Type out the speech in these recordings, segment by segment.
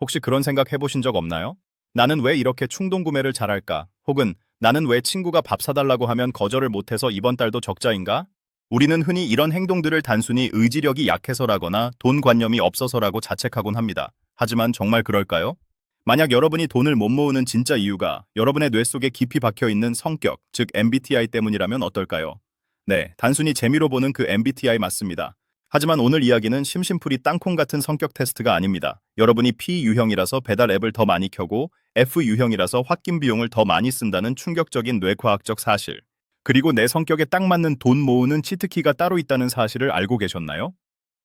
혹시 그런 생각 해보신 적 없나요? 나는 왜 이렇게 충동 구매를 잘할까? 혹은 나는 왜 친구가 밥 사달라고 하면 거절을 못해서 이번 달도 적자인가? 우리는 흔히 이런 행동들을 단순히 의지력이 약해서라거나 돈 관념이 없어서라고 자책하곤 합니다. 하지만 정말 그럴까요? 만약 여러분이 돈을 못 모으는 진짜 이유가 여러분의 뇌 속에 깊이 박혀 있는 성격, 즉 MBTI 때문이라면 어떨까요? 네, 단순히 재미로 보는 그 MBTI 맞습니다. 하지만 오늘 이야기는 심심풀이 땅콩 같은 성격 테스트가 아닙니다. 여러분이 P 유형이라서 배달 앱을 더 많이 켜고 F 유형이라서 홧김 비용을 더 많이 쓴다는 충격적인 뇌과학적 사실. 그리고 내 성격에 딱 맞는 돈 모으는 치트키가 따로 있다는 사실을 알고 계셨나요?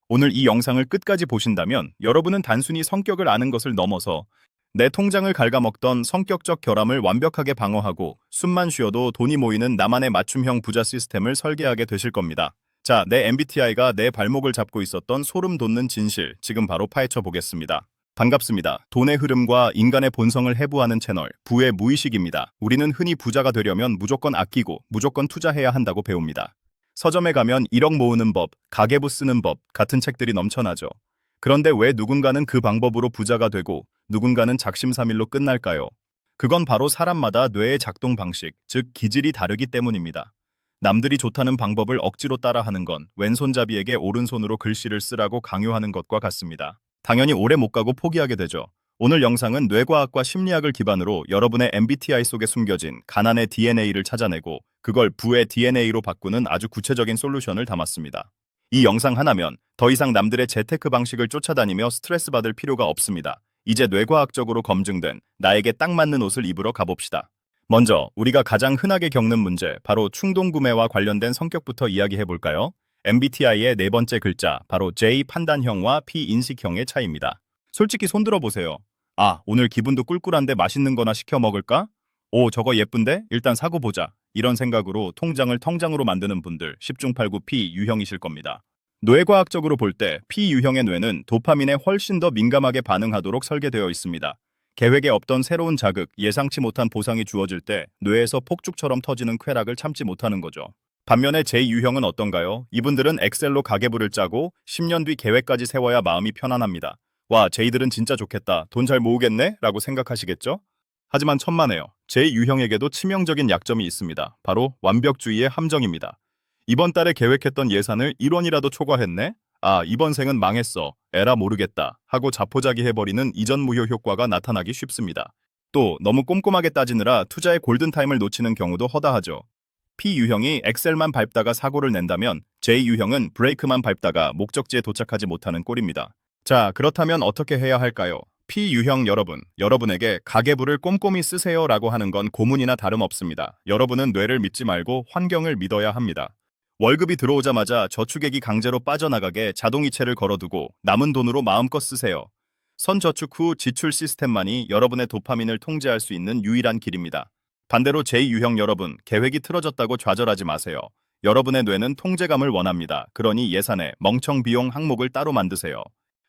오늘 이 영상을 끝까지 보신다면 여러분은 단순히 성격을 아는 것을 넘어서 내 통장을 갉아먹던 성격적 결함을 완벽하게 방어하고 숨만 쉬어도 돈이 모이는 나만의 맞춤형 부자 시스템을 설계하게 되실 겁니다. 자, 내 MBTI가 내 발목을 잡고 있었던 소름 돋는 진실, 지금 바로 파헤쳐 보겠습니다. 반갑습니다. 돈의 흐름과 인간의 본성을 해부하는 채널, 부의 무의식입니다. 우리는 흔히 부자가 되려면 무조건 아끼고 무조건 투자해야 한다고 배웁니다. 서점에 가면 1억 모으는 법, 가계부 쓰는 법 같은 책들이 넘쳐나죠. 그런데 왜 누군가는 그 방법으로 부자가 되고 누군가는 작심삼일로 끝날까요? 그건 바로 사람마다 뇌의 작동 방식, 즉 기질이 다르기 때문입니다. 남들이 좋다는 방법을 억지로 따라하는 건 왼손잡이에게 오른손으로 글씨를 쓰라고 강요하는 것과 같습니다. 당연히 오래 못 가고 포기하게 되죠. 오늘 영상은 뇌과학과 심리학을 기반으로 여러분의 MBTI 속에 숨겨진 가난의 DNA를 찾아내고 그걸 부의 DNA로 바꾸는 아주 구체적인 솔루션을 담았습니다. 이 영상 하나면 더 이상 남들의 재테크 방식을 쫓아다니며 스트레스 받을 필요가 없습니다. 이제 뇌과학적으로 검증된 나에게 딱 맞는 옷을 입으러 가봅시다. 먼저 우리가 가장 흔하게 겪는 문제, 바로 충동 구매와 관련된 성격부터 이야기해 볼까요? MBTI의 네 번째 글자, 바로 J 판단형과 P 인식형의 차이입니다. 솔직히 손들어 보세요. 아, 오늘 기분도 꿀꿀한데 맛있는 거나 시켜 먹을까? 오, 저거 예쁜데? 일단 사고 보자. 이런 생각으로 통장을 통장으로 만드는 분들 10중 8구 P 유형이실 겁니다. 뇌과학적으로 볼 때 P 유형의 뇌는 도파민에 훨씬 더 민감하게 반응하도록 설계되어 있습니다. 계획에 없던 새로운 자극, 예상치 못한 보상이 주어질 때 뇌에서 폭죽처럼 터지는 쾌락을 참지 못하는 거죠. 반면에 제 유형은 어떤가요? 이분들은 엑셀로 가계부를 짜고 10년 뒤 계획까지 세워야 마음이 편안합니다. 와, 제이들은 진짜 좋겠다. 돈 잘 모으겠네? 라고 생각하시겠죠? 하지만 천만에요. 제 유형에게도 치명적인 약점이 있습니다. 바로 완벽주의의 함정입니다. 이번 달에 계획했던 예산을 1원이라도 초과했네? 아, 이번 생은 망했어. 에라 모르겠다. 하고 자포자기 해버리는 이전 무효 효과가 나타나기 쉽습니다. 또 너무 꼼꼼하게 따지느라 투자의 골든타임을 놓치는 경우도 허다하죠. P 유형이 엑셀만 밟다가 사고를 낸다면 J 유형은 브레이크만 밟다가 목적지에 도착하지 못하는 꼴입니다. 자, 그렇다면 어떻게 해야 할까요? P 유형 여러분, 여러분에게 가계부를 꼼꼼히 쓰세요라고 하는 건 고문이나 다름없습니다. 여러분은 뇌를 믿지 말고 환경을 믿어야 합니다. 월급이 들어오자마자 저축액이 강제로 빠져나가게 자동이체를 걸어두고 남은 돈으로 마음껏 쓰세요. 선저축 후 지출 시스템만이 여러분의 도파민을 통제할 수 있는 유일한 길입니다. 반대로 제2유형 여러분, 계획이 틀어졌다고 좌절하지 마세요. 여러분의 뇌는 통제감을 원합니다. 그러니 예산에 멍청 비용 항목을 따로 만드세요.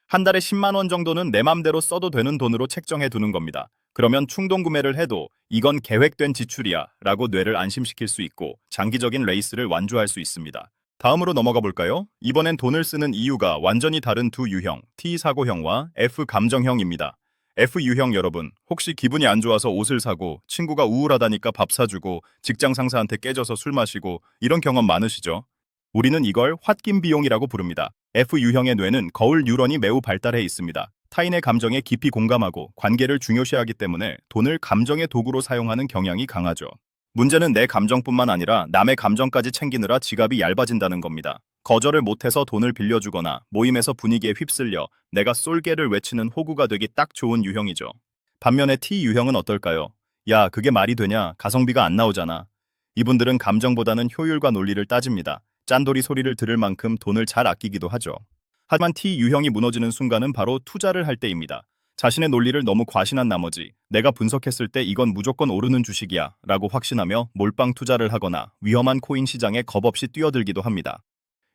한 달에 10만 원 정도는 내 맘대로 써도 되는 돈으로 책정해 두는 겁니다. 그러면 충동 구매를 해도 이건 계획된 지출이야 라고 뇌를 안심시킬 수 있고 장기적인 레이스를 완주할 수 있습니다. 다음으로 넘어가 볼까요? 이번엔 돈을 쓰는 이유가 완전히 다른 두 유형, T 사고형과 F 감정형입니다. F 유형 여러분, 혹시 기분이 안 좋아서 옷을 사고 친구가 우울하다니까 밥 사주고 직장 상사한테 깨져서 술 마시고 이런 경험 많으시죠? 우리는 이걸 홧김 비용이라고 부릅니다. F 유형의 뇌는 거울 뉴런이 매우 발달해 있습니다. 타인의 감정에 깊이 공감하고 관계를 중요시하기 때문에 돈을 감정의 도구로 사용하는 경향이 강하죠. 문제는 내 감정뿐만 아니라 남의 감정까지 챙기느라 지갑이 얇아진다는 겁니다. 거절을 못해서 돈을 빌려주거나 모임에서 분위기에 휩쓸려 내가 쏠게를 외치는 호구가 되기 딱 좋은 유형이죠. 반면에 T 유형은 어떨까요? 야, 그게 말이 되냐? 가성비가 안 나오잖아. 이분들은 감정보다는 효율과 논리를 따집니다. 짠돌이 소리를 들을 만큼 돈을 잘 아끼기도 하죠. 하지만 T 유형이 무너지는 순간은 바로 투자를 할 때입니다. 자신의 논리를 너무 과신한 나머지 내가 분석했을 때 이건 무조건 오르는 주식이야 라고 확신하며 몰빵 투자를 하거나 위험한 코인 시장에 겁없이 뛰어들기도 합니다.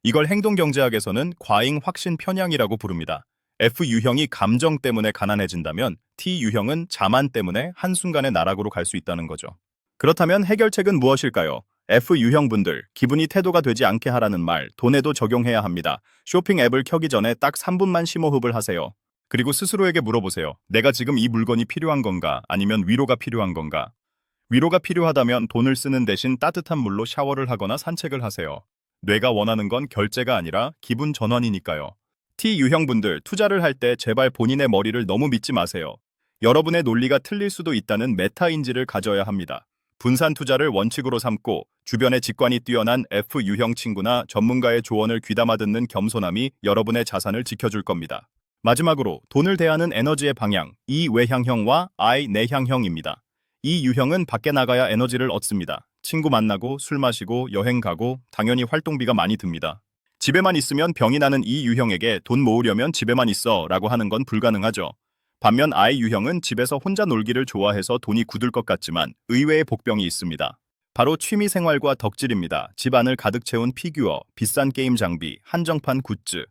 이걸 행동경제학에서는 과잉 확신 편향이라고 부릅니다. F 유형이 감정 때문에 가난해진다면 T 유형은 자만 때문에 한순간에 나락으로 갈 수 있다는 거죠. 그렇다면 해결책은 무엇일까요? F 유형분들, 기분이 태도가 되지 않게 하라는 말, 돈에도 적용해야 합니다. 쇼핑 앱을 켜기 전에 딱 3분만 심호흡을 하세요. 그리고 스스로에게 물어보세요. 내가 지금 이 물건이 필요한 건가? 아니면 위로가 필요한 건가? 위로가 필요하다면 돈을 쓰는 대신 따뜻한 물로 샤워를 하거나 산책을 하세요. 뇌가 원하는 건 결제가 아니라 기분 전환이니까요. T 유형분들 투자를 할 때 제발 본인의 머리를 너무 믿지 마세요. 여러분의 논리가 틀릴 수도 있다는 메타인지를 가져야 합니다. 분산 투자를 원칙으로 삼고 주변에 직관이 뛰어난 F 유형 친구나 전문가의 조언을 귀담아 듣는 겸손함이 여러분의 자산을 지켜줄 겁니다. 마지막으로 돈을 대하는 에너지의 방향 E 외향형과 I 내향형입니다. 이 유형은 밖에 나가야 에너지를 얻습니다. 친구 만나고 술 마시고 여행 가고 당연히 활동비가 많이 듭니다. 집에만 있으면 병이 나는 이 유형에게 돈 모으려면 집에만 있어 라고 하는 건 불가능하죠. 반면 I 유형은 집에서 혼자 놀기를 좋아해서 돈이 굳을 것 같지만 의외의 복병이 있습니다. 바로 취미 생활과 덕질입니다. 집안을 가득 채운 피규어, 비싼 게임 장비, 한정판 굿즈.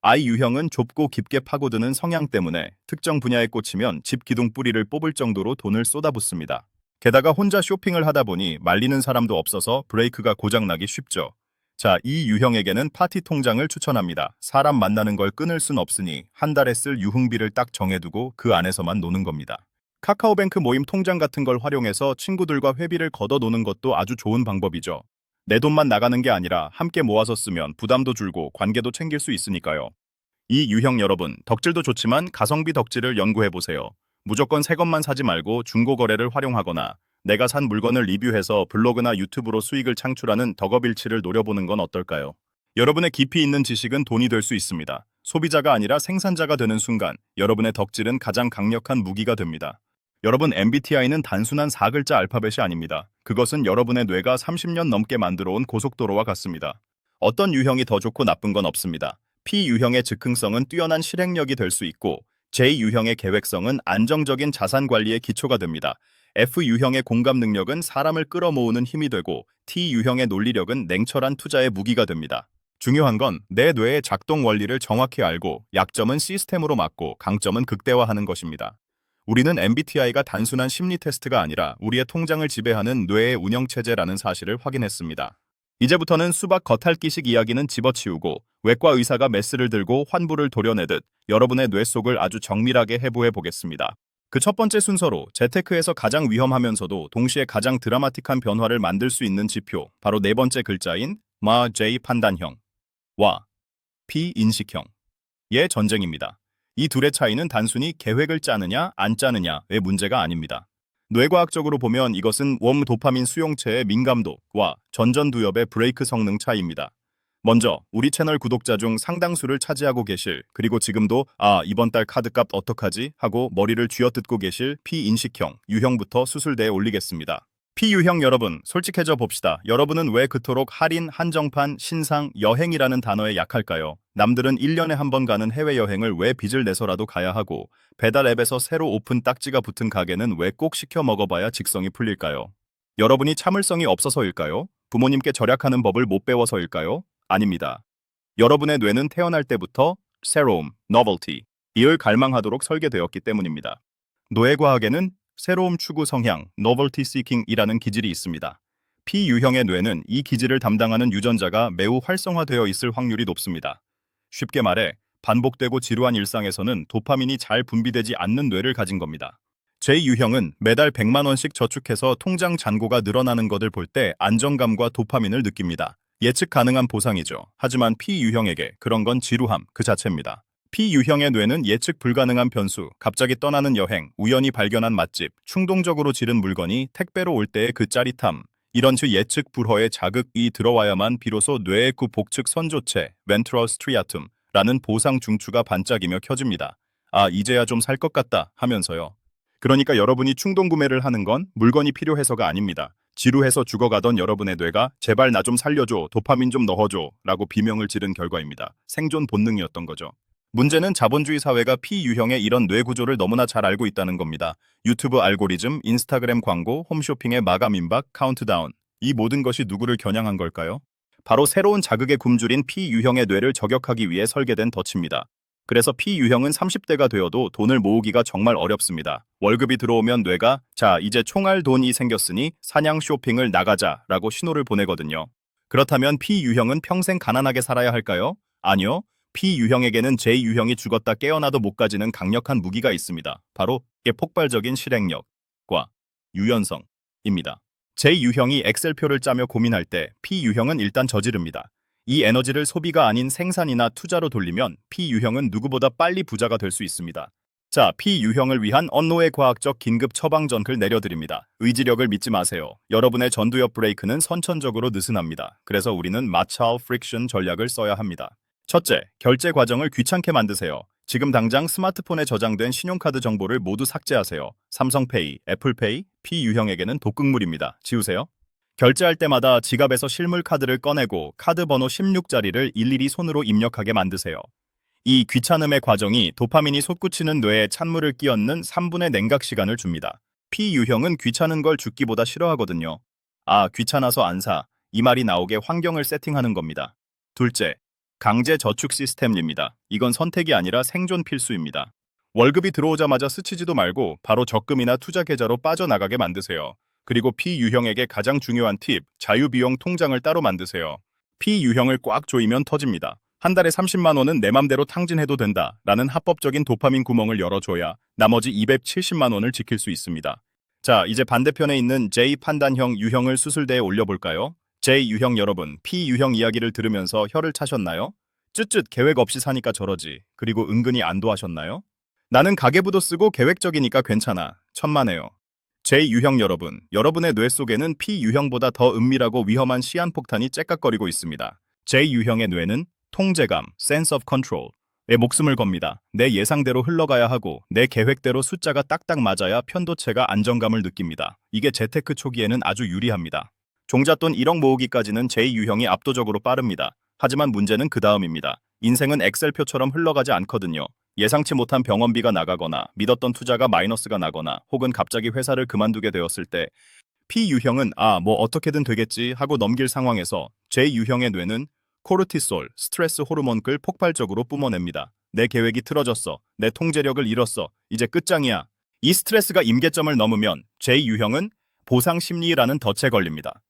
I 유형은 좁고 깊게 파고드는 성향 때문에 특정 분야에 꽂히면 집 기둥 뿌리를 뽑을 정도로 돈을 쏟아붓습니다. 게다가 혼자 쇼핑을 하다 보니 말리는 사람도 없어서 브레이크가 고장나기 쉽죠. 자, 이 유형에게는 파티 통장을 추천합니다. 사람 만나는 걸 끊을 순 없으니 한 달에 쓸 유흥비를 딱 정해두고 그 안에서만 노는 겁니다. 카카오뱅크 모임 통장 같은 걸 활용해서 친구들과 회비를 걷어 노는 것도 아주 좋은 방법이죠. 내 돈만 나가는 게 아니라 함께 모아서 쓰면 부담도 줄고 관계도 챙길 수 있으니까요. 이 유형 여러분, 덕질도 좋지만 가성비 덕질을 연구해보세요. 무조건 새 것만 사지 말고 중고 거래를 활용하거나 내가 산 물건을 리뷰해서 블로그나 유튜브로 수익을 창출하는 덕업일치를 노려보는 건 어떨까요? 여러분의 깊이 있는 지식은 돈이 될 수 있습니다. 소비자가 아니라 생산자가 되는 순간 여러분의 덕질은 가장 강력한 무기가 됩니다. 여러분 MBTI는 단순한 4글자 알파벳이 아닙니다. 그것은 여러분의 뇌가 30년 넘게 만들어 온 고속도로와 같습니다. 어떤 유형이 더 좋고 나쁜 건 없습니다. P 유형의 즉흥성은 뛰어난 실행력이 될 수 있고 J 유형의 계획성은 안정적인 자산 관리의 기초가 됩니다. F 유형의 공감 능력은 사람을 끌어모으는 힘이 되고 T 유형의 논리력은 냉철한 투자의 무기가 됩니다. 중요한 건 내 뇌의 작동 원리를 정확히 알고 약점은 시스템으로 막고 강점은 극대화하는 것입니다. 우리는 MBTI가 단순한 심리 테스트가 아니라 우리의 통장을 지배하는 뇌의 운영 체제라는 사실을 확인했습니다. 이제부터는 수박 겉핥기식 이야기는 집어치우고 외과 의사가 메스를 들고 환부를 도려내듯 여러분의 뇌 속을 아주 정밀하게 해부해 보겠습니다. 그 첫 번째 순서로 재테크에서 가장 위험하면서도 동시에 가장 드라마틱한 변화를 만들 수 있는 지표, 바로 네 번째 글자인 마 J 판단형 와 P 인식형의 전쟁입니다. 이 둘의 차이는 단순히 계획을 짜느냐 안 짜느냐의 문제가 아닙니다. 뇌과학적으로 보면 이것은 웜 도파민 수용체의 민감도와 전전두엽의 브레이크 성능 차이입니다. 먼저 우리 채널 구독자 중 상당수를 차지하고 계실 그리고 지금도 아 이번 달 카드값 어떡하지 하고 머리를 쥐어뜯고 계실 P인식형 유형부터 수술대에 올리겠습니다. P유형 여러분 솔직해져 봅시다. 여러분은 왜 그토록 할인, 한정판, 신상, 여행이라는 단어에 약할까요? 남들은 1년에 한 번 가는 해외여행을 왜 빚을 내서라도 가야 하고 배달 앱에서 새로 오픈 딱지가 붙은 가게는 왜 꼭 시켜 먹어봐야 직성이 풀릴까요? 여러분이 참을성이 없어서일까요? 부모님께 절약하는 법을 못 배워서일까요? 아닙니다. 여러분의 뇌는 태어날 때부터 새로움, novelty, 이을 갈망하도록 설계되었기 때문입니다. 뇌과학에는 새로움 추구 성향, novelty seeking이라는 기질이 있습니다. P유형의 뇌는 이 기질을 담당하는 유전자가 매우 활성화되어 있을 확률이 높습니다. 쉽게 말해 반복되고 지루한 일상에서는 도파민이 잘 분비되지 않는 뇌를 가진 겁니다. J유형은 매달 100만 원씩 저축해서 통장 잔고가 늘어나는 것을 볼 때 안정감과 도파민을 느낍니다. 예측 가능한 보상이죠. 하지만 P유형에게 그런 건 지루함 그 자체입니다. P유형의 뇌는 예측 불가능한 변수, 갑자기 떠나는 여행, 우연히 발견한 맛집, 충동적으로 지른 물건이 택배로 올 때의 그 짜릿함, 이런 즉 예측 불허의 자극이 들어와야만 비로소 뇌의 구 복측 선조체, 벤트럴 스트리아툼라는 보상 중추가 반짝이며 켜집니다. 아, 이제야 좀 살 것 같다 하면서요. 그러니까 여러분이 충동 구매를 하는 건 물건이 필요해서가 아닙니다. 지루해서 죽어가던 여러분의 뇌가 제발 나 좀 살려줘, 도파민 좀 넣어줘 라고 비명을 지른 결과입니다. 생존 본능이었던 거죠. 문제는 자본주의 사회가 P유형의 이런 뇌 구조를 너무나 잘 알고 있다는 겁니다. 유튜브 알고리즘, 인스타그램 광고, 홈쇼핑의 마감 임박, 카운트다운. 이 모든 것이 누구를 겨냥한 걸까요? 바로 새로운 자극에 굶주린 P유형의 뇌를 저격하기 위해 설계된 덫입니다. 그래서 P유형은 30대가 되어도 돈을 모으기가 정말 어렵습니다. 월급이 들어오면 뇌가 자, 이제 총알 돈이 생겼으니 사냥 쇼핑을 나가자 라고 신호를 보내거든요. 그렇다면 P유형은 평생 가난하게 살아야 할까요? 아니요. P 유형에게는 J 유형이 죽었다 깨어나도 못 가지는 강력한 무기가 있습니다. 바로 폭발적인 실행력과 유연성입니다. J 유형이 엑셀표를 짜며 고민할 때 P 유형은 일단 저지릅니다. 이 에너지를 소비가 아닌 생산이나 투자로 돌리면 P 유형은 누구보다 빨리 부자가 될 수 있습니다. 자, P 유형을 위한 언노의 과학적 긴급 처방 전클 내려드립니다. 의지력을 믿지 마세요. 여러분의 전두엽 브레이크는 선천적으로 느슨합니다. 그래서 우리는 마찰 프릭션 전략을 써야 합니다. 첫째, 결제 과정을 귀찮게 만드세요. 지금 당장 스마트폰에 저장된 신용카드 정보를 모두 삭제하세요. 삼성페이, 애플페이, P 유형에게는 독극물입니다. 지우세요. 결제할 때마다 지갑에서 실물 카드를 꺼내고 카드 번호 16자리를 일일이 손으로 입력하게 만드세요. 이 귀찮음의 과정이 도파민이 솟구치는 뇌에 찬물을 끼얹는 3분의 냉각 시간을 줍니다. P 유형은 귀찮은 걸 죽기보다 싫어하거든요. 아, 귀찮아서 안 사. 이 말이 나오게 환경을 세팅하는 겁니다. 둘째, 강제 저축 시스템입니다. 이건 선택이 아니라 생존 필수입니다. 월급이 들어오자마자 스치지도 말고 바로 적금이나 투자 계좌로 빠져나가게 만드세요. 그리고 P 유형에게 가장 중요한 팁, 자유비용 통장을 따로 만드세요. P 유형을 꽉 조이면 터집니다. 한 달에 30만 원은 내 맘대로 탕진해도 된다. 라는 합법적인 도파민 구멍을 열어줘야 나머지 270만 원을 지킬 수 있습니다. 자, 이제 반대편에 있는 J 판단형 유형을 수술대에 올려볼까요? J 유형 여러분, P 유형 이야기를 들으면서 혀를 차셨나요? 쯧쯧 계획 없이 사니까 저러지. 그리고 은근히 안도하셨나요? 나는 가계부도 쓰고 계획적이니까 괜찮아. 천만에요. J 유형 여러분, 여러분의 뇌 속에는 P 유형보다 더 은밀하고 위험한 시한폭탄이 째깍거리고 있습니다. J 유형의 뇌는 통제감, sense of control에 목숨을 겁니다. 내 예상대로 흘러가야 하고 내 계획대로 숫자가 딱딱 맞아야 편도체가 안정감을 느낍니다. 이게 재테크 초기에는 아주 유리합니다. 종잣돈 1억 모으기까지는 J 유형이 압도적으로 빠릅니다. 하지만 문제는 그 다음입니다. 인생은 엑셀표처럼 흘러가지 않거든요. 예상치 못한 병원비가 나가거나 믿었던 투자가 마이너스가 나거나 혹은 갑자기 회사를 그만두게 되었을 때 P 유형은 아, 뭐 어떻게든 되겠지 하고 넘길 상황에서 J 유형의 뇌는 코르티솔, 스트레스 호르몬을 폭발적으로 뿜어냅니다. 내 계획이 틀어졌어. 내 통제력을 잃었어. 이제 끝장이야. 이 스트레스가 임계점을 넘으면 J 유형은 보상 심리라는 덫에 걸립니다.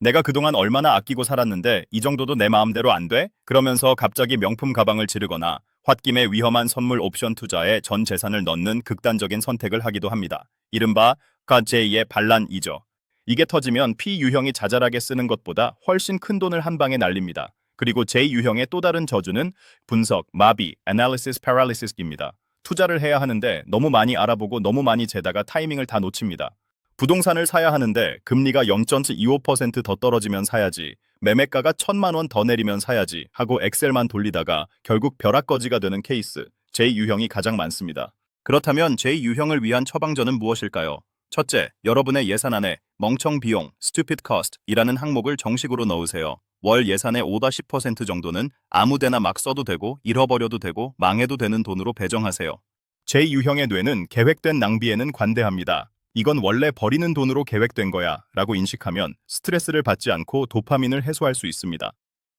내가 그동안 얼마나 아끼고 살았는데 이 정도도 내 마음대로 안 돼? 그러면서 갑자기 명품 가방을 지르거나 홧김에 위험한 선물 옵션 투자에 전 재산을 넣는 극단적인 선택을 하기도 합니다. 이른바 가제이의 반란이죠. 이게 터지면 P 유형이 자잘하게 쓰는 것보다 훨씬 큰 돈을 한 방에 날립니다. 그리고 J 유형의 또 다른 저주는 분석, 마비, analysis paralysis 입니다. 투자를 해야 하는데 너무 많이 알아보고 너무 많이 재다가 타이밍을 다 놓칩니다. 부동산을 사야 하는데 금리가 0.25%더 떨어지면 사야지, 매매가가 천만 원 더 내리면 사야지 하고 엑셀만 돌리다가 결국 벼락거지가 되는 케이스, J 유형이 가장 많습니다. 그렇다면 J 유형을 위한 처방전은 무엇일까요? 첫째, 여러분의 예산 안에 멍청 비용, stupid cost 이라는 항목을 정식으로 넣으세요. 월 예산의 5-10% 정도는 아무데나 막 써도 되고 잃어버려도 되고 망해도 되는 돈으로 배정하세요. 제 유형의 뇌는 계획된 낭비에는 관대합니다. 이건 원래 버리는 돈으로 계획된 거야 라고 인식하면 스트레스를 받지 않고 도파민을 해소할 수 있습니다.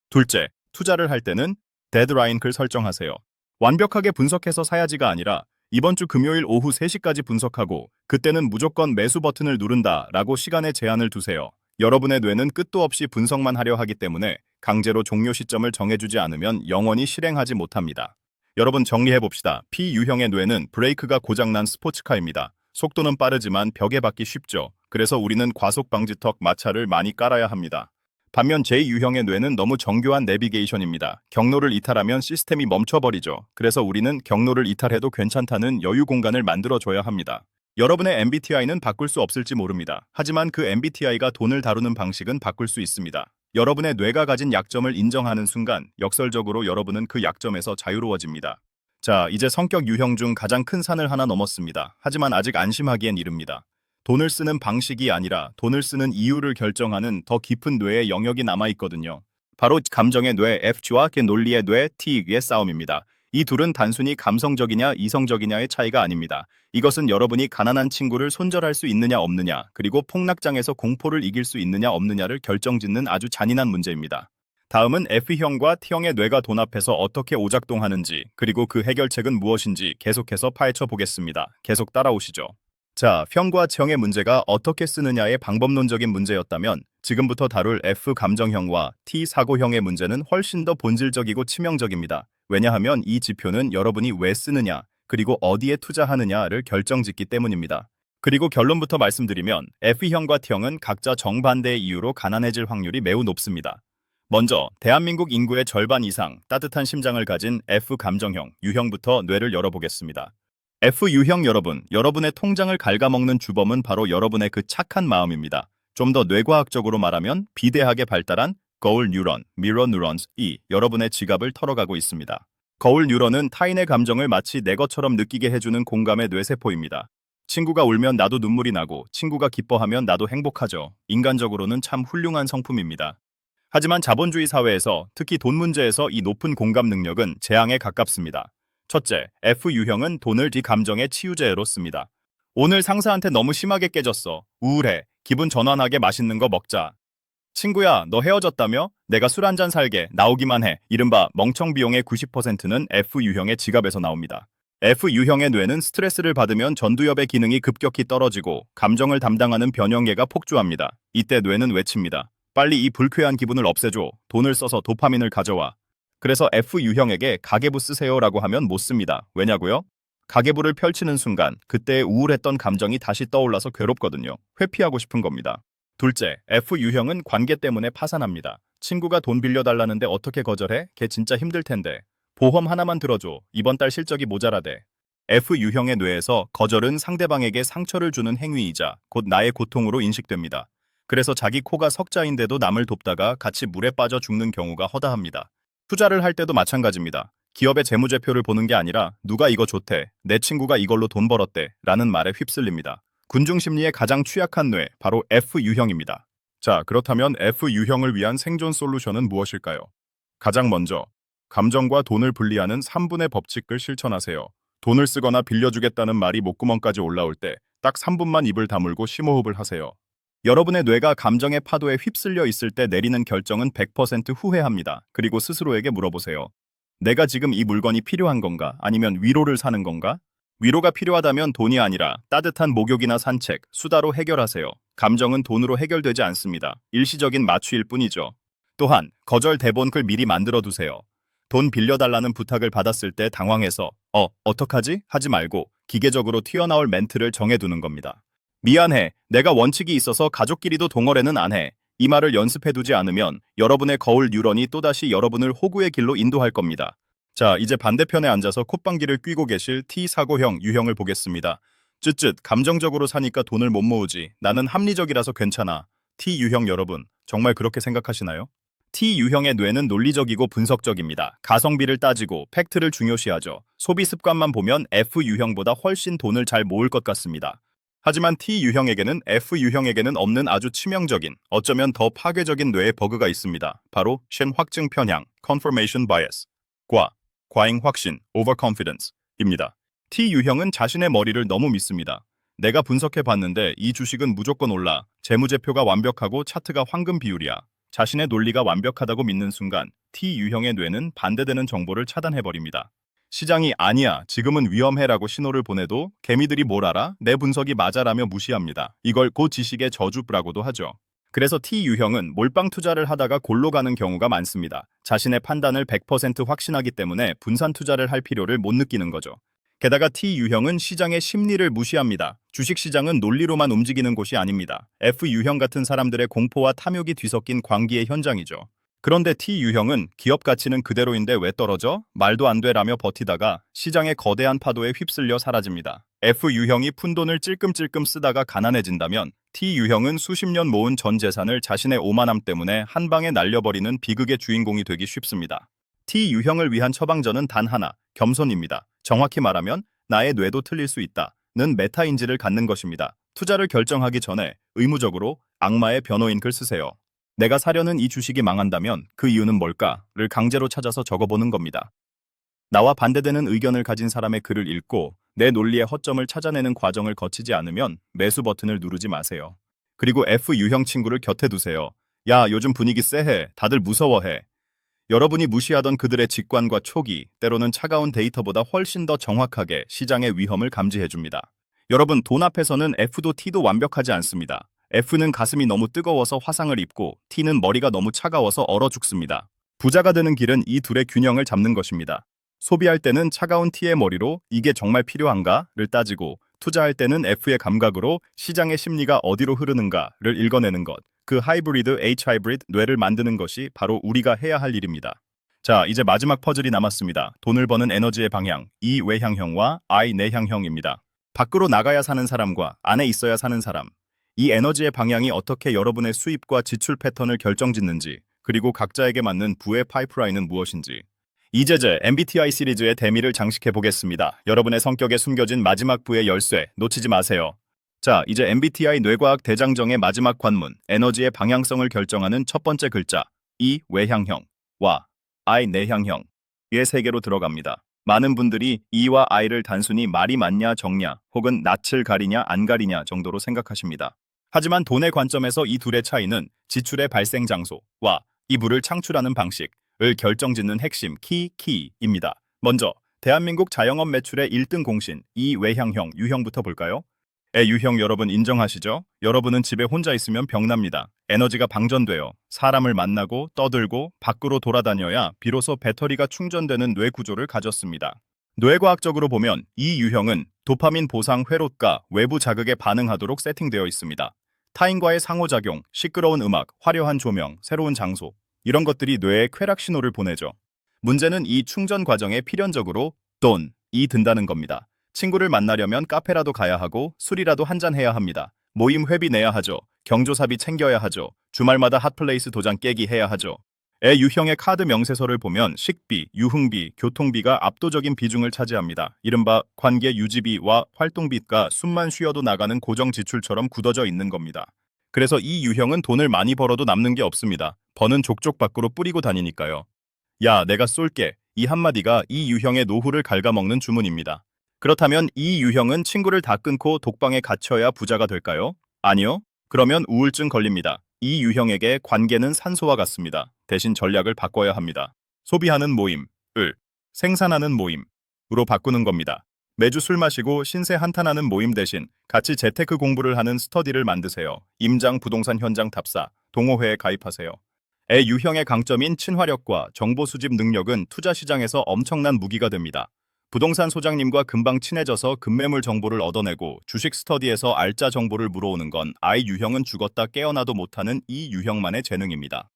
둘째, 투자를 할 때는 데드라인을 설정하세요. 완벽하게 분석해서 사야지가 아니라 이번 주 금요일 오후 3시까지 분석하고 그때는 무조건 매수 버튼을 누른다 라고 시간에 제한을 두세요. 여러분의 뇌는 끝도 없이 분석만 하려 하기 때문에 강제로 종료 시점을 정해주지 않으면 영원히 실행하지 못합니다. 여러분 정리해봅시다. P 유형의 뇌는 브레이크가 고장난 스포츠카입니다. 속도는 빠르지만 벽에 박기 쉽죠. 그래서 우리는 과속 방지턱 마찰을 많이 깔아야 합니다. 반면 J 유형의 뇌는 너무 정교한 내비게이션입니다. 경로를 이탈하면 시스템이 멈춰버리죠. 그래서 우리는 경로를 이탈해도 괜찮다는 여유 공간을 만들어줘야 합니다. 여러분의 MBTI는 바꿀 수 없을지 모릅니다. 하지만 그 MBTI가 돈을 다루는 방식은 바꿀 수 있습니다. 여러분의 뇌가 가진 약점을 인정하는 순간 역설적으로 여러분은 그 약점에서 자유로워집니다. 자, 이제 성격 유형 중 가장 큰 산을 하나 넘었습니다. 하지만 아직 안심하기엔 이릅니다. 돈을 쓰는 방식이 아니라 돈을 쓰는 이유를 결정하는 더 깊은 뇌의 영역이 남아 있거든요. 바로 감정의 뇌 F와 그 논리의 뇌 T의 싸움입니다. 이 둘은 단순히 감성적이냐 이성적이냐의 차이가 아닙니다. 이것은 여러분이 가난한 친구를 손절할 수 있느냐 없느냐, 그리고 폭락장에서 공포를 이길 수 있느냐 없느냐를 결정짓는 아주 잔인한 문제입니다. 다음은 F형과 T형의 뇌가 돈앞에서 어떻게 오작동하는지, 그리고 그 해결책은 무엇인지 계속해서 파헤쳐 보겠습니다. 계속 따라오시죠. 자, 형과 형의 문제가 어떻게 쓰느냐의 방법론적인 문제였다면 지금부터 다룰 F 감정형과 T 사고형의 문제는 훨씬 더 본질적이고 치명적입니다. 왜냐하면 이 지표는 여러분이 왜 쓰느냐, 그리고 어디에 투자하느냐를 결정짓기 때문입니다. 그리고 결론부터 말씀드리면 F형과 T형은 각자 정반대의 이유로 가난해질 확률이 매우 높습니다. 먼저 대한민국 인구의 절반 이상 따뜻한 심장을 가진 F 감정형 유형부터 뇌를 열어보겠습니다. F 유형 여러분, 여러분의 통장을 갉아먹는 주범은 바로 여러분의 그 착한 마음입니다. 좀 더 뇌과학적으로 말하면 비대하게 발달한 거울 뉴런, 미러 뉴런스이 여러분의 지갑을 털어가고 있습니다. 거울 뉴런은 타인의 감정을 마치 내 것처럼 느끼게 해주는 공감의 뇌세포입니다. 친구가 울면 나도 눈물이 나고 친구가 기뻐하면 나도 행복하죠. 인간적으로는 참 훌륭한 성품입니다. 하지만 자본주의 사회에서 특히 돈 문제에서 이 높은 공감 능력은 재앙에 가깝습니다. 첫째, F 유형은 돈을 뒤 감정의 치유제로 씁니다. 오늘 상사한테 너무 심하게 깨졌어. 우울해. 기분 전환하게 맛있는 거 먹자. 친구야, 너 헤어졌다며? 내가 술 한 잔 살게. 나오기만 해. 이른바 멍청 비용의 90%는 F 유형의 지갑에서 나옵니다. F 유형의 뇌는 스트레스를 받으면 전두엽의 기능이 급격히 떨어지고 감정을 담당하는 변형계가 폭주합니다. 이때 뇌는 외칩니다. 빨리 이 불쾌한 기분을 없애줘. 돈을 써서 도파민을 가져와. 그래서 F 유형에게 가계부 쓰세요라고 하면 못 씁니다. 왜냐고요? 가계부를 펼치는 순간 그때의 우울했던 감정이 다시 떠올라서 괴롭거든요. 회피하고 싶은 겁니다. 둘째, F 유형은 관계 때문에 파산합니다. 친구가 돈 빌려달라는데 어떻게 거절해? 걔 진짜 힘들 텐데. 보험 하나만 들어줘. 이번 달 실적이 모자라대. F 유형의 뇌에서 거절은 상대방에게 상처를 주는 행위이자 곧 나의 고통으로 인식됩니다. 그래서 자기 코가 석자인데도 남을 돕다가 같이 물에 빠져 죽는 경우가 허다합니다. 투자를 할 때도 마찬가지입니다. 기업의 재무제표를 보는 게 아니라 누가 이거 좋대, 내 친구가 이걸로 돈 벌었대 라는 말에 휩쓸립니다. 군중심리의 가장 취약한 뇌, 바로 F 유형입니다. 자, 그렇다면 F 유형을 위한 생존 솔루션은 무엇일까요? 가장 먼저, 감정과 돈을 분리하는 3분의 법칙을 실천하세요. 돈을 쓰거나 빌려주겠다는 말이 목구멍까지 올라올 때 딱 3분만 입을 다물고 심호흡을 하세요. 여러분의 뇌가 감정의 파도에 휩쓸려 있을 때 내리는 결정은 100% 후회합니다. 그리고 스스로에게 물어보세요. 내가 지금 이 물건이 필요한 건가? 아니면 위로를 사는 건가? 위로가 필요하다면 돈이 아니라 따뜻한 목욕이나 산책, 수다로 해결하세요. 감정은 돈으로 해결되지 않습니다. 일시적인 마취일 뿐이죠. 또한 거절 대본글 미리 만들어 두세요. 돈 빌려달라는 부탁을 받았을 때 당황해서 어, 어떡하지? 하지 말고 기계적으로 튀어나올 멘트를 정해두는 겁니다. 미안해. 내가 원칙이 있어서 가족끼리도 동어래는 안 해. 이 말을 연습해두지 않으면 여러분의 거울 뉴런이 또다시 여러분을 호구의 길로 인도할 겁니다. 자, 이제 반대편에 앉아서 콧방귀를 뀌고 계실 T 사고형 유형을 보겠습니다. 쯧쯧, 감정적으로 사니까 돈을 못 모으지. 나는 합리적이라서 괜찮아. T 유형 여러분, 정말 그렇게 생각하시나요? T 유형의 뇌는 논리적이고 분석적입니다. 가성비를 따지고 팩트를 중요시하죠. 소비 습관만 보면 F 유형보다 훨씬 돈을 잘 모을 것 같습니다. 하지만 T 유형에게는 F 유형에게는 없는 아주 치명적인, 어쩌면 더 파괴적인 뇌의 버그가 있습니다. 바로 쉔 확증 편향, confirmation bias과 과잉 확신, overconfidence입니다. T 유형은 자신의 머리를 너무 믿습니다. 내가 분석해 봤는데 이 주식은 무조건 올라. 재무제표가 완벽하고 차트가 황금 비율이야. 자신의 논리가 완벽하다고 믿는 순간 T 유형의 뇌는 반대되는 정보를 차단해 버립니다. 시장이 아니야, 지금은 위험해라고 신호를 보내도 개미들이 뭘 알아? 내 분석이 맞아라며 무시합니다. 이걸 고지식의 저주라고도 하죠. 그래서 T 유형은 몰빵 투자를 하다가 골로 가는 경우가 많습니다. 자신의 판단을 100% 확신하기 때문에 분산 투자를 할 필요를 못 느끼는 거죠. 게다가 T 유형은 시장의 심리를 무시합니다. 주식 시장은 논리로만 움직이는 곳이 아닙니다. F 유형 같은 사람들의 공포와 탐욕이 뒤섞인 광기의 현장이죠. 그런데 T 유형은 기업 가치는 그대로인데 왜 떨어져? 말도 안 돼라며 버티다가 시장의 거대한 파도에 휩쓸려 사라집니다. F 유형이 푼돈을 찔끔찔끔 쓰다가 가난해진다면 T 유형은 수십 년 모은 전 재산을 자신의 오만함 때문에 한 방에 날려버리는 비극의 주인공이 되기 쉽습니다. T 유형을 위한 처방전은 단 하나, 겸손입니다. 정확히 말하면 나의 뇌도 틀릴 수 있다 는 메타인지를 갖는 것입니다. 투자를 결정하기 전에 의무적으로 악마의 변호인 글 쓰세요. 내가 사려는 이 주식이 망한다면 그 이유는 뭘까?를 강제로 찾아서 적어보는 겁니다. 나와 반대되는 의견을 가진 사람의 글을 읽고 내 논리의 허점을 찾아내는 과정을 거치지 않으면 매수 버튼을 누르지 마세요. 그리고 F 유형 친구를 곁에 두세요. 야, 요즘 분위기 쎄해. 다들 무서워해. 여러분이 무시하던 그들의 직관과 촉이 때로는 차가운 데이터보다 훨씬 더 정확하게 시장의 위험을 감지해줍니다. 여러분, 돈 앞에서는 F도 T도 완벽하지 않습니다. F는 가슴이 너무 뜨거워서 화상을 입고 T는 머리가 너무 차가워서 얼어 죽습니다. 부자가 되는 길은 이 둘의 균형을 잡는 것입니다. 소비할 때는 차가운 T의 머리로 이게 정말 필요한가를 따지고 투자할 때는 F의 감각으로 시장의 심리가 어디로 흐르는가를 읽어내는 것. 그 하이브리드 H 하이브리드 뇌를 만드는 것이 바로 우리가 해야 할 일입니다. 자, 이제 마지막 퍼즐이 남았습니다. 돈을 버는 에너지의 방향, E 외향형과 I 내향형입니다. 밖으로 나가야 사는 사람과 안에 있어야 사는 사람. 이 에너지의 방향이 어떻게 여러분의 수입과 지출 패턴을 결정짓는지, 그리고 각자에게 맞는 부의 파이프라인은 무엇인지. 이제제 MBTI 시리즈의 대미를 장식해 보겠습니다. 여러분의 성격에 숨겨진 마지막 부의 열쇠 놓치지 마세요. 자, 이제 MBTI 뇌과학 대장정의 마지막 관문, 에너지의 방향성을 결정하는 첫 번째 글자, E 외향형과 I 내향형 의 세계로 들어갑니다. 많은 분들이 E와 I를 단순히 말이 맞냐 적냐 혹은 낯을 가리냐 안 가리냐 정도로 생각하십니다. 하지만 돈의 관점에서 이 둘의 차이는 지출의 발생 장소와 이부를 창출하는 방식을 결정짓는 핵심 키, 키입니다. 먼저 대한민국 자영업 매출의 1등 공신 이 외향형 유형부터 볼까요? 에 유형 여러분 인정하시죠? 여러분은 집에 혼자 있으면 병납니다. 에너지가 방전돼요. 사람을 만나고 떠들고 밖으로 돌아다녀야 비로소 배터리가 충전되는 뇌 구조를 가졌습니다. 뇌과학적으로 보면 이 유형은 도파민 보상 회로가 외부 자극에 반응하도록 세팅되어 있습니다. 타인과의 상호작용, 시끄러운 음악, 화려한 조명, 새로운 장소 이런 것들이 뇌에 쾌락 신호를 보내죠. 문제는 이 충전 과정에 필연적으로 돈이 든다는 겁니다. 친구를 만나려면 카페라도 가야 하고 술이라도 한잔 해야 합니다. 모임 회비 내야 하죠. 경조사비 챙겨야 하죠. 주말마다 핫플레이스 도장 깨기 해야 하죠. 애 유형의 카드 명세서를 보면 식비, 유흥비, 교통비가 압도적인 비중을 차지합니다. 이른바 관계 유지비와 활동비가 숨만 쉬어도 나가는 고정 지출처럼 굳어져 있는 겁니다. 그래서 이 유형은 돈을 많이 벌어도 남는 게 없습니다. 버는 족족 밖으로 뿌리고 다니니까요. 야, 내가 쏠게. 이 한마디가 이 유형의 노후를 갉아먹는 주문입니다. 그렇다면 이 유형은 친구를 다 끊고 독방에 갇혀야 부자가 될까요? 아니요. 그러면 우울증 걸립니다. 이 유형에게 관계는 산소와 같습니다. 대신 전략을 바꿔야 합니다. 소비하는 모임, 을, 생산하는 모임으로 바꾸는 겁니다. 매주 술 마시고 신세 한탄하는 모임 대신 같이 재테크 공부를 하는 스터디를 만드세요. 임장 부동산 현장 탑사, 동호회에 가입하세요. 애 유형의 강점인 친화력과 정보 수집 능력은 투자 시장에서 엄청난 무기가 됩니다. 부동산 소장님과 금방 친해져서 급매물 정보를 얻어내고 주식 스터디에서 알짜 정보를 물어오는 건 아이 유형은 죽었다 깨어나도 못하는 이 유형만의 재능입니다.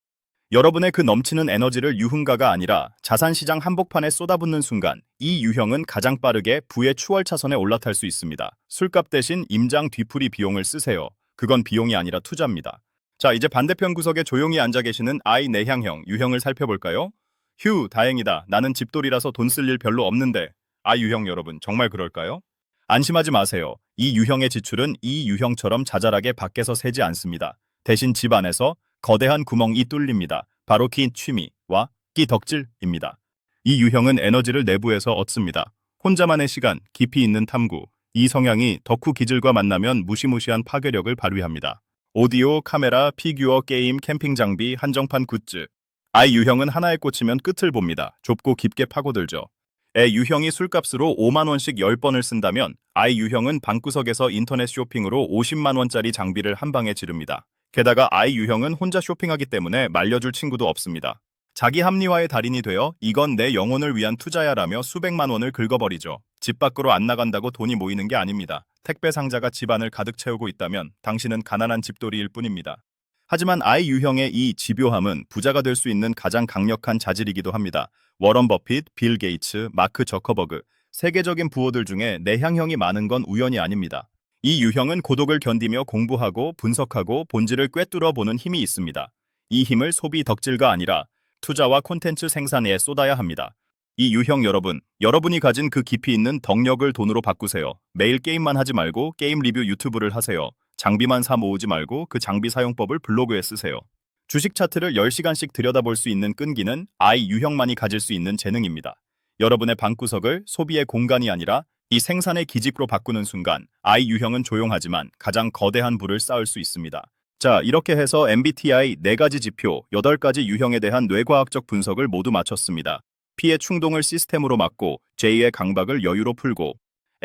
여러분의 그 넘치는 에너지를 유흥가가 아니라 자산시장 한복판에 쏟아붓는 순간 이 유형은 가장 빠르게 부의 추월 차선에 올라탈 수 있습니다. 술값 대신 임장 뒤풀이 비용을 쓰세요. 그건 비용이 아니라 투자입니다. 자, 이제 반대편 구석에 조용히 앉아 계시는 아이 내향형 유형을 살펴볼까요? 휴, 다행이다. 나는 집돌이라서 돈 쓸 일 별로 없는데. 아 유형 여러분 정말 그럴까요? 안심하지 마세요. 이 유형의 지출은 이 유형처럼 자잘하게 밖에서 새지 않습니다. 대신 집 안에서 거대한 구멍이 뚫립니다. 바로 긴 취미와 끼 덕질입니다. 이 유형은 에너지를 내부에서 얻습니다. 혼자만의 시간, 깊이 있는 탐구, 이 성향이 덕후 기질과 만나면 무시무시한 파괴력을 발휘합니다. 오디오, 카메라, 피규어, 게임, 캠핑 장비, 한정판 굿즈. 아이 유형은 하나에 꽂히면 끝을 봅니다. 좁고 깊게 파고들죠. 애 유형이 술값으로 5만 원씩 10번을 쓴다면 아이 유형은 방구석에서 인터넷 쇼핑으로 50만 원짜리 장비를 한 방에 지릅니다. 게다가 아이 유형은 혼자 쇼핑하기 때문에 말려줄 친구도 없습니다. 자기 합리화의 달인이 되어 이건 내 영혼을 위한 투자야라며 수백만 원을 긁어버리죠. 집 밖으로 안 나간다고 돈이 모이는 게 아닙니다. 택배 상자가 집안을 가득 채우고 있다면 당신은 가난한 집돌이일 뿐입니다. 하지만 아이 유형의 이 집요함은 부자가 될 수 있는 가장 강력한 자질이기도 합니다. 워런 버핏, 빌 게이츠, 마크 저커버그, 세계적인 부호들 중에 내향형이 많은 건 우연이 아닙니다. 이 유형은 고독을 견디며 공부하고 분석하고 본질을 꿰뚫어 보는 힘이 있습니다. 이 힘을 소비 덕질가 아니라 투자와 콘텐츠 생산에 쏟아야 합니다. 이 유형 여러분, 여러분이 가진 그 깊이 있는 덕력을 돈으로 바꾸세요. 매일 게임만 하지 말고 게임 리뷰 유튜브를 하세요. 장비만 사 모으지 말고 그 장비 사용법을 블로그에 쓰세요. 주식 차트를 10시간씩 들여다볼 수 있는 끈기는 아이 유형만이 가질 수 있는 재능입니다. 여러분의 방구석을 소비의 공간이 아니라 이 생산의 기직으로 바꾸는 순간 아이 유형은 조용하지만 가장 거대한 불을 쌓을 수 있습니다. 자, 이렇게 해서 MBTI 4가지 지표, 8가지 유형에 대한 뇌과학적 분석을 모두 마쳤습니다. P의 충동을 시스템으로 막고 J의 강박을 여유로 풀고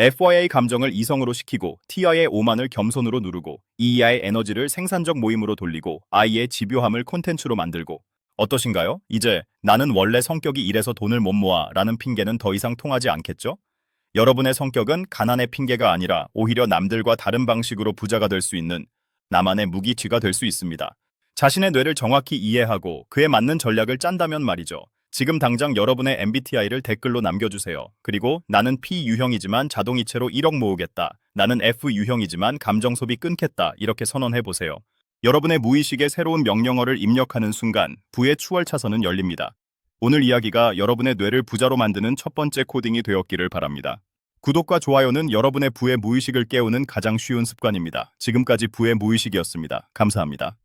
FYI 감정을 이성으로 시키고 TI의 오만을 겸손으로 누르고 EI의 에너지를 생산적 모임으로 돌리고 I의 집요함을 콘텐츠로 만들고 어떠신가요? 이제 나는 원래 성격이 이래서 돈을 못 모아 라는 핑계는 더 이상 통하지 않겠죠? 여러분의 성격은 가난의 핑계가 아니라 오히려 남들과 다른 방식으로 부자가 될 수 있는 나만의 무기치가 될 수 있습니다. 자신의 뇌를 정확히 이해하고 그에 맞는 전략을 짠다면 말이죠. 지금 당장 여러분의 MBTI를 댓글로 남겨주세요. 그리고 나는 P 유형이지만 자동이체로 1억 모으겠다. 나는 F 유형이지만 감정 소비 끊겠다. 이렇게 선언해 보세요. 여러분의 무의식에 새로운 명령어를 입력하는 순간 부의 추월 차선은 열립니다. 오늘 이야기가 여러분의 뇌를 부자로 만드는 첫 번째 코딩이 되었기를 바랍니다. 구독과 좋아요는 여러분의 부의 무의식을 깨우는 가장 쉬운 습관입니다. 지금까지 부의 무의식이었습니다. 감사합니다.